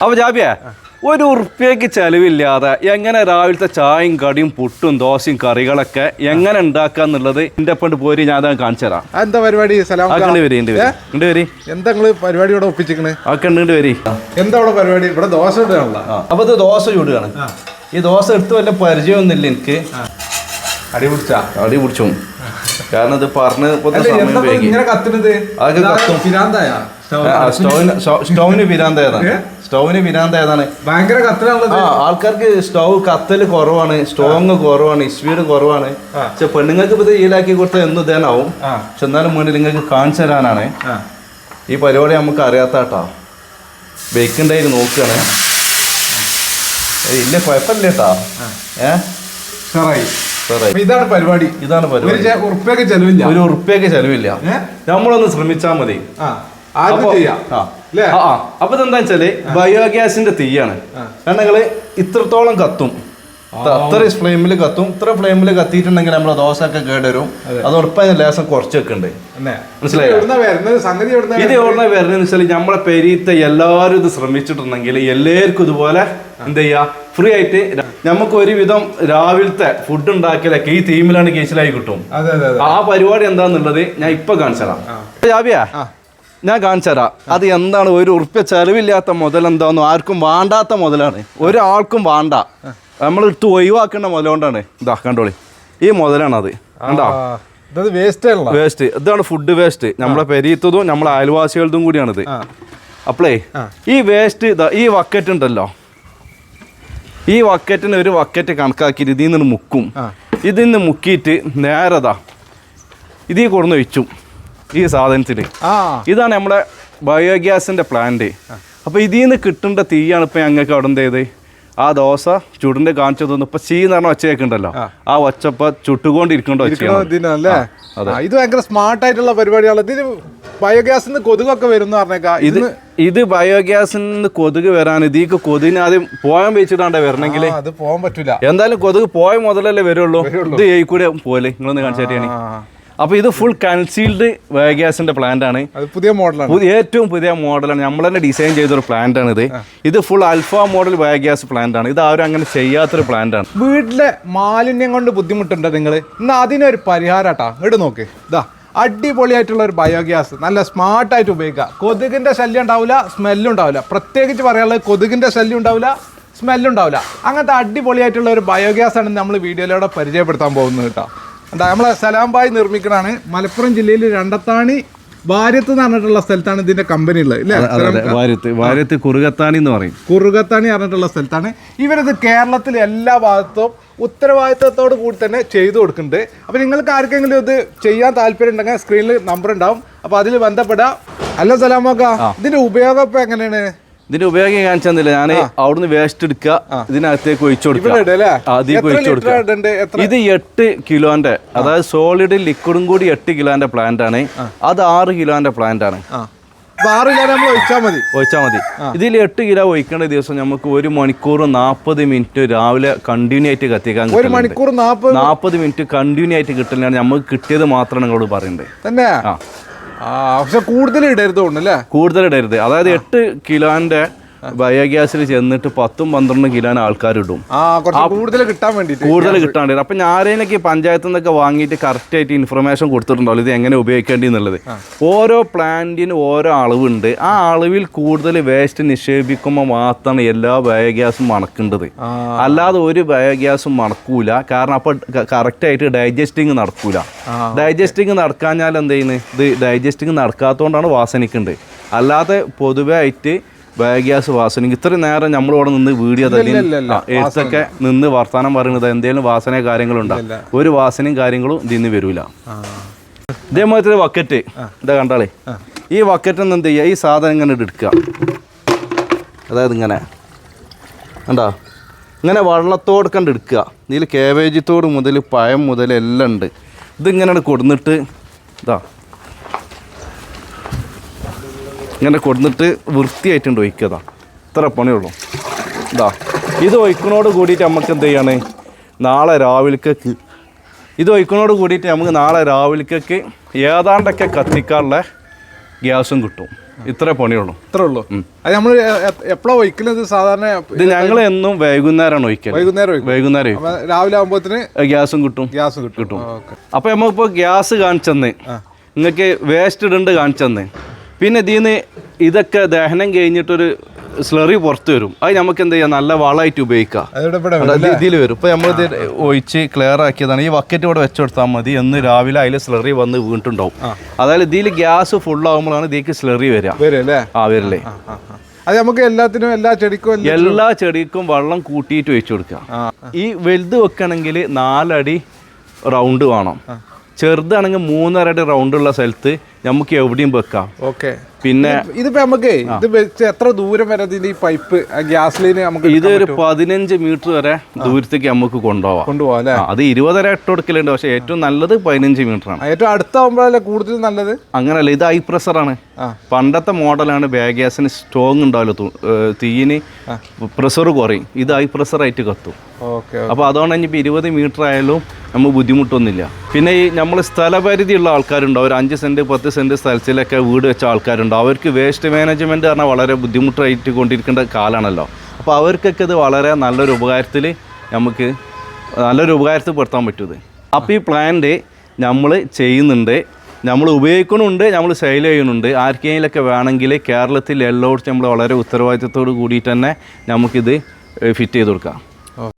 അപ്പൊ ജാബിയ ഒരു ഉറുപ്പ്യക്ക് ചെലവില്ലാതെ എങ്ങനെ രാവിലത്തെ ചായയും കടിയും പുട്ടും ദോശയും കറികളൊക്കെ എങ്ങനെ ഉണ്ടാക്കുക എന്നുള്ളത് എന്റെ പണ്ട് പോരി ഞാൻ കാണിച്ചു തരാം. എന്താ പരിപാടി? ആക്കണ്ട് വരി എന്താ പരിപാടി ഇവിടെ ഒപ്പിച്ചിക്കണ് ആക്കണ്ട് ഉണ്ട് വരി. എന്താ ഇവിടെ പരിപാടി? ഇവിടെ ദോശ ഇടാനുള്ള അപ്പൊ ഇത് ദോശ ചൂടുകയാണ്. ഈ ദോശ എടുത്ത് വല്ല പരിചയമൊന്നുമില്ല എനിക്ക്. അടി പിടിച്ചാ? അടി പിടിച്ചു. കാരണം ഇത് പറഞ്ഞ് ഇങ്ങനെ കത്തുന്നത്? അതൊക്കെ കത്തും. സ്റ്റൗവിന് സ്റ്റൗ- സ്റ്റൗവിന് പിരാന്ത ഏതാണ് സ്റ്റൗവിന് വിനാന്ത ഏതാണ്? ഭയങ്കര കത്തിലാണുള്ളത് ആ ആൾക്കാർക്ക് സ്റ്റൗ കത്തൽ കുറവാണ് സ്ട്രോങ് കുറവാണ് സ്പീഡ് കുറവാണ്. പക്ഷെ പെണ്ണുങ്ങൾക്ക് ഇത് ഈലാക്കി കൊടുത്താൽ എന്ന് ഇതേനാവും. പക്ഷെ എന്നാലും മുന്നിൽ നിങ്ങൾക്ക് കാണിച്ചു തരാനാണ്. ഈ പരിപാടി നമുക്ക് അറിയാത്ത കേട്ടോ ബേക്കുണ്ടായി നോക്കുകയാണ്. ഇല്ല കുഴപ്പമില്ല കേട്ടാ ഏ? ഉഷാറായി സാറേ ഇതാണ് പരിപാടി. ഇതാണ് പരിപാടി. ഉറുപ്പ്യൊക്കെ ചെലവില്ല. ഒരു ഉറുപ്പ്യൊക്കെ ചെലവില്ല. നമ്മളൊന്ന് ശ്രമിച്ചാൽ മതി. ആ. ചെയ്യാം. ആ. ആ. അപ്പൊ ഇതെന്താ വെച്ചാൽ ബയോഗ്യാസിന്റെ തീയാണ്. കാരണം നിങ്ങൾ ഇത്രത്തോളം കത്തും. അത്ര ഫ്ലെയിമിൽ കത്തും. ഇത്ര ഫ്ലെയിമിൽ കത്തിയിട്ടുണ്ടെങ്കിൽ നമ്മളെ ദോശ ഒക്കെ കേടുവരും. അത്. ഉറപ്പായ ലേസം കുറച്ച് വെക്കുന്നുണ്ട് മനസ്സിലായോ? വരുന്നത്? ഇത് എവിടെ വരുന്നതെന്ന് വെച്ചാൽ നമ്മളെ പെരീത്തെ എല്ലാവരും ഇത് ശ്രമിച്ചിട്ടുണ്ടെങ്കിൽ എല്ലാവർക്കും ഇതുപോലെ എന്ത് ചെയ്യാ? ഫ്രീ ആയിട്ട് നമുക്ക് ഒരുവിധം രാവിലത്തെ ഫുഡ് ഉണ്ടാക്കലൊക്കെ ഈ തീമിലാണ് കേസിലായി കിട്ടും. ആ പരിപാടി എന്താന്നുള്ളത് ഞാൻ ഇപ്പൊ കാണിച്ചതാ. ജാബിയാ? ഞാൻ കാണിച്ചുതരാം അത് എന്താണ്? ഒരു ഉറുപ്പ്യ ചെലവില്ലാത്ത മുതൽ എന്താണെന്നോ ആർക്കും വേണ്ടാത്ത മുതലാണ്. ഒരാൾക്കും വേണ്ട. നമ്മൾ എടുത്ത് ഒഴിവാക്കേണ്ട മുതലുകൊണ്ടാണ് ഇതാ കണ്ടോളി. ഈ മുതലാണ് അത് കണ്ടോ വേസ്റ്റ് വേസ്റ്റ് ഇതാണ് ഫുഡ് വേസ്റ്റ് നമ്മളെ പെരീത്തതും നമ്മളെ അയൽവാസികളതും കൂടിയാണിത്. അപ്പളേ ഈ വേസ്റ്റ് ഇതാ ഈ വക്കറ്റ് ഉണ്ടല്ലോ. ഈ വക്കറ്റിന് ഒരു വക്കറ്റ് കണക്കാക്കിയിട്ട് ഇതിൽ നിന്ന് മുക്കും. ഇതിൽ നിന്ന് മുക്കിയിട്ട് നേരതാ ഇതിൽ കൊടുന്ന് വെച്ചു ഈ സാധനത്തിൽ ഇതാണ് നമ്മുടെ ബയോഗ്യാസിന്റെ പ്ലാന്റ് അപ്പൊ ഇതിൽ നിന്ന് കിട്ടേണ്ട തീയാണ് ഇപ്പൊ ഞങ്ങൾക്ക് അവിടെ എന്ത് ചെയ്ത് ആ ദോശ ചുടിന്റെ കാണിച്ചു തന്നു ഇപ്പൊ ചീ എന്ന് പറഞ്ഞ ഒച്ചയൊക്കെ ഉണ്ടല്ലോ ആ ഒച്ചപ്പ ചുട്ടുകൊണ്ടിരിക്കണ്ടോ ഇത് ഭയങ്കര സ്മാർട്ട് ആയിട്ടുള്ള പരിപാടിയാണ്. ഇതിന് ബയോഗ്യാസിന്ന് കൊതുകൊക്കെ വരും പറഞ്ഞേക്കാ. ഇത് ഇത് ബയോഗ്യാസിൽ നിന്ന് കൊതുക് വരാൻ ഇതിക്ക് കൊതുകിന് ആദ്യം പോയാൻ വെച്ചിട്ടാണ്ടേ വരണമെങ്കിൽ അത് പോകാൻ പറ്റൂല. എന്തായാലും കൊതുക് പോയ മുതലല്ലേ വരുള്ളൂ. ഇത് കൂടെ പോലെ നിങ്ങളൊന്ന് കാണിച്ചു അപ്പൊ ഇത് ഫുൾ കൺസീൽഡ് ബയോഗ്യാസിന്റെ പ്ലാന്റ് ആണ്. അത് പുതിയ മോഡലാണ് ഏറ്റവും പുതിയ മോഡലാണ് നമ്മൾ തന്നെ ഡിസൈൻ ചെയ്തൊരു പ്ലാന്റ് ആണ് ഇത്. ഇത് full alpha model biogas plant ആണ്. ഇത് ആരും അങ്ങനെ ചെയ്യാത്തൊരു പ്ലാന്റ് ആണ്. വീട്ടിലെ മാലിന്യം കൊണ്ട് ബുദ്ധിമുട്ടുണ്ടോ നിങ്ങൾ ഇന്ന് അതിനൊരു പരിഹാരട്ടാ ഇട് നോക്ക്. ഇതാ അടിപൊളിയായിട്ടുള്ള ഒരു ബയോഗ്യാസ് നല്ല സ്മാർട്ടായിട്ട് ഉപയോഗിക്കുക. കൊതുകിന്റെ ശല്യം ഉണ്ടാവില്ല സ്മെല്ലും ഉണ്ടാവില്ല പ്രത്യേകിച്ച് പറയാനുള്ളത് കൊതുകിന്റെ ശല്യം ഉണ്ടാവില്ല സ്മെല്ലും ഉണ്ടാവില്ല അങ്ങനത്തെ അടിപൊളിയായിട്ടുള്ള ഒരു ബയോഗ്യാസ് ആണ് നമ്മൾ വീഡിയോയിലൂടെ പരിചയപ്പെടുത്താൻ പോകുന്നത് കേട്ടോ നമ്മളെ സലാംബായ് നിർമ്മിക്കണാണ് മലപ്പുറം ജില്ലയിൽ രണ്ടത്താണി വാര്യത്ത് എന്ന് പറഞ്ഞിട്ടുള്ള സ്ഥലത്താണ് ഇതിന്റെ കമ്പനി ഉള്ളത് വാര്യത്ത് വാര്യത്ത് കുറുകത്താണി എന്ന് പറയും. കുറുകത്താണി പറഞ്ഞിട്ടുള്ള സ്ഥലത്താണ്. ഇവരത് കേരളത്തിലെ എല്ലാ ഭാഗത്തും ഉത്തരവാദിത്തത്തോട് കൂടി തന്നെ ചെയ്തു കൊടുക്കുന്നുണ്ട്. അപ്പോൾ നിങ്ങൾക്ക് ആർക്കെങ്കിലും ഇത് ചെയ്യാൻ താല്പര്യം ഉണ്ടെങ്കിൽ സ്ക്രീനിൽ നമ്പർ ഉണ്ടാവും. അപ്പോൾ അതിൽ ബന്ധപ്പെടാം. അല്ല സലാമോക്ക ഇതിന്റെ ഉപയോഗം ഇപ്പൊ എങ്ങനെയാണ്? ഇതിന്റെ ഉപയോഗം കാണിച്ചെന്നില്ല. ഞാൻ അവിടുന്ന് വേസ്റ്റ് എടുക്കുക ഇതിനകത്തേക്ക് ഒഴിച്ചു കൊടുക്കുക. ഇത് എട്ട് കിലോന്റെ അതായത് സോളിഡ് ലിക്വിഡും കൂടി എട്ട് കിലോന്റെ പ്ലാന്റ് ആണ്. അത് ആറ് കിലോന്റെ പ്ലാന്റ് ആണ്. ഒഴിച്ചാൽ മതി. ഒഴിച്ചാൽ മതി. ഇതിൽ എട്ട് കിലോ ഒഴിക്കേണ്ട ദിവസം നമുക്ക് ഒരു മണിക്കൂർ നാൽപ്പത് മിനിറ്റ് രാവിലെ കണ്ടിന്യൂ ആയിട്ട് കത്തിക്കാൻ ഒരു മണിക്കൂർ നാൽപ്പത് മിനിറ്റ് കണ്ടിന്യൂ ആയിട്ട് കിട്ടുന്നതാണ് നമുക്ക് കിട്ടിയത് മാത്രമാണ് നിങ്ങളോട് തന്നെ? ആ. പക്ഷെ കൂടുതൽ ഇടരുത് അല്ലേ? കൂടുതൽ ഇടരുത്. അതായത് എട്ട് കിലോന്റെ ബയോഗ്യാസിൽ ചെന്നിട്ട് പത്തും പന്ത്രണ്ടും കിലോന് ആൾക്കാർ ഇടും ആ കുറച്ച് കൂടുതൽ കിട്ടാൻ വേണ്ടി കൂടുതൽ കിട്ടാണ്ട് അപ്പൊ ഞാരേനൊക്കെ പഞ്ചായത്തിൽ നിന്നൊക്കെ വാങ്ങിയിട്ട് കറക്റ്റ് ആയിട്ട് ഇൻഫർമേഷൻ കൊടുത്തിട്ടുണ്ടാവും ഇത് എങ്ങനെ ഉപയോഗിക്കേണ്ടി എന്നുള്ളത്. ഓരോ പ്ലാന്റിന് ഓരോ അളവുണ്ട്. ആ അളവിൽ കൂടുതൽ വേസ്റ്റ് നിക്ഷേപിക്കുമ്പോൾ മാത്രമാണ് എല്ലാ ബയോഗ്യാസും മണക്കേണ്ടത്. അല്ലാതെ ഒരു ബയോഗ്യാസും മണക്കൂല. കാരണം അപ്പൊ കറക്റ്റ് ആയിട്ട് ഡൈജസ്റ്റിങ് നടക്കൂല. ഡൈജസ്റ്റിങ് നടക്കാഞ്ഞാൽ എന്ത് ചെയ്യുന്നത് ഇത് ഡൈജസ്റ്റിങ് നടക്കാത്തതുകൊണ്ടാണ് വാസനിക്കുണ്ട് അല്ലാതെ പൊതുവെ ആയിട്ട് ബയോഗ്യാസ് വാസന. ഇത്രയും നേരം നമ്മളിവിടെ നിന്ന് വീഡിയോ തന്നെ. എഴുത്തൊക്കെ നിന്ന് വർത്തമാനം പറയുന്നത് എന്തെങ്കിലും വാസന കാര്യങ്ങളുണ്ടോ? ഒരു വാസനയും കാര്യങ്ങളും ഇതിന്ന് വരൂല. ഇതേമാതിരി വക്കറ്റ്. ഇതാ കണ്ടാളേ. ഈ വക്കറ്റിൽ നിന്ന് എന്ത് ചെയ്യുക ഈ സാധനം ഇങ്ങനെ എടുക്കുക അതായത് ഇങ്ങനെ. കണ്ടോ? ഇങ്ങനെ വള്ളത്തോട് കണ്ട് എടുക്കുക ഇതിൽ കേബേജിത്തോട് മുതൽ പഴം മുതൽ എല്ലാം ഉണ്ട്. ഇതിങ്ങനെ കൊടുന്നിട്ട് ഇതാ. ഇങ്ങനെ കൊടുന്നിട്ട് വൃത്തിയായിട്ടുണ്ട് ഒഴിക്കുക ഇത്ര പണിയുള്ളൂ. ഇതാ ഇത് ഒഴിക്കണോട് കൂടിയിട്ട് നമുക്ക് എന്ത് ചെയ്യാണ്? നാളെ രാവിലേക്കൊക്കെ ഇത് ഒഴിക്കണോട് കൂടിയിട്ട് നമുക്ക് നാളെ രാവിലേക്കൊക്കെ ഏതാണ്ടൊക്കെ കത്തിക്കാനുള്ള ഗ്യാസും കിട്ടും. ഇത്ര പണിയുള്ളൂ. ഇത്രേ ഉള്ളൂ. അത് നമ്മൾ എപ്പോഴാണ് ഒഴിക്കുന്നത് സാധാരണ ഇത് ഞങ്ങൾ എന്നും വൈകുന്നേരമാണ് ഒഴിക്കുക വൈകുന്നേരം വൈകുന്നേരം. രാവിലെ ആകുമ്പോഴത്തിന് ഗ്യാസും കിട്ടും. ഗ്യാസ് കിട്ടും. അപ്പോൾ നമ്മൾ നമ്മളിപ്പോ ഗ്യാസ് കാണിച്ചെന്ന്. നിങ്ങൾക്ക് വേസ്റ്റ് ഇടണ്ട് കാണിച്ചെന്ന്. പിന്നെ ഇതിന്ന് ഇതൊക്കെ ദഹനം കഴിഞ്ഞിട്ടൊരു സ്ലറി പുറത്ത് വരും. അത് നമുക്ക് എന്ത് ചെയ്യാം? നല്ല വളമായിട്ട് ഉപയോഗിക്കാം. ഇതിൽ വരും നമ്മൾ ഇത് ഒഴിച്ച് ക്ലിയർ ആക്കിയതാണ്. ഈ വക്കറ്റ് ഇവിടെ വെച്ച് കൊടുത്താൽ മതി എന്ന് രാവിലെ അതിൽ സ്ലറി വന്ന് വീണിട്ടുണ്ടാവും. അതായത് ഇതിൽ ഗ്യാസ് ഫുൾ ആകുമ്പോഴാണ് ഇതിലേക്ക് സ്ലറി വരിക. വരും ആ വരില്ലേ. അത് നമുക്ക് എല്ലാത്തിനും എല്ലാ ചെടിക്കും എല്ലാ- എല്ലാ ചെടിക്കും വെള്ളം കൂട്ടിയിട്ട് ഒഴിച്ചു കൊടുക്കാം ഈ വലുത് വെക്കണമെങ്കിൽ നാലടി റൗണ്ട് വേണം. ചെറുതാണെങ്കിൽ മൂന്നരയുടെ റൗണ്ട് ഉള്ള സ്ഥലത്ത് നമുക്ക് എവിടെയും വെക്കാം. ഓക്കെ പിന്നെ ഇതിപ്പോ നമുക്ക് ഇത് വെച്ച് എത്ര ദൂരം വരെ ഈ പൈപ്പ് ഗ്യാസ് ലൈന് നമുക്ക് ഇത് ഇതൊരു പതിനഞ്ച് മീറ്റർ വരെ ദൂരത്തേക്ക് നമുക്ക് കൊണ്ടുപോവാം. കൊണ്ടുപോകാം അല്ലേ? അത് ഇരുപതര ഇട്ട് കൊടുക്കലുണ്ട്. പക്ഷെ ഏറ്റവും നല്ലത് പതിനഞ്ച് മീറ്റർ ആണ്. ഏറ്റവും അടുത്താവുമ്പോഴല്ലേ കൂടുതൽ നല്ലത്? അങ്ങനല്ല ഇത് ഹൈ പ്രഷർ ആണ്. പണ്ടത്തെ മോഡലാണ് ബാഗ് ഗ്യാസിന് സ്ട്രോങ് ഉണ്ടാവില്ല തീയിന് പ്രഷർ കുറയും. ഇത് ഹൈ പ്രഷറായിട്ട് കത്തും. ഓക്കെ അപ്പോൾ അതുകൊണ്ട് ഇനിയിപ്പോൾ ഇരുപത് മീറ്റർ ആയാലും നമ്മൾ ബുദ്ധിമുട്ടൊന്നുമില്ല. പിന്നെ ഈ നമ്മൾ സ്ഥലപരിധിയുള്ള ആൾക്കാരുണ്ട്. അവർ അഞ്ച് സെന്റ് പത്ത് സെന്റ് സ്ഥലത്തിലൊക്കെ വീട് വെച്ച ആൾക്കാരുണ്ട്. അവർക്ക് വേസ്റ്റ് മാനേജ്മെന്റ് പറഞ്ഞാൽ വളരെ ബുദ്ധിമുട്ടായിട്ട് കൊണ്ടിരിക്കേണ്ട കാലമാണല്ലോ അപ്പോൾ അവർക്കൊക്കെ ഇത് വളരെ നല്ലൊരു ഉപകാരത്തിൽ നമുക്ക് നല്ലൊരു ഉപകാരത്തിൽ പെടുത്താൻ പറ്റും അപ്പോൾ ഈ പ്ലാന്റ് നമ്മൾ ചെയ്യുന്നുണ്ട്. നമ്മൾ ഉപയോഗിക്കുന്നുണ്ട് നമ്മൾ സെയിൽ ചെയ്യുന്നുണ്ട്. ആർക്കെങ്കിലൊക്കെ വേണമെങ്കിൽ കേരളത്തിൽ എല്ലായിടത്തും നമ്മൾ വളരെ ഉത്തരവാദിത്തത്തോട് കൂടിയിട്ട് തന്നെ നമുക്കിത് ഫിറ്റ് ചെയ്ത് കൊടുക്കാം.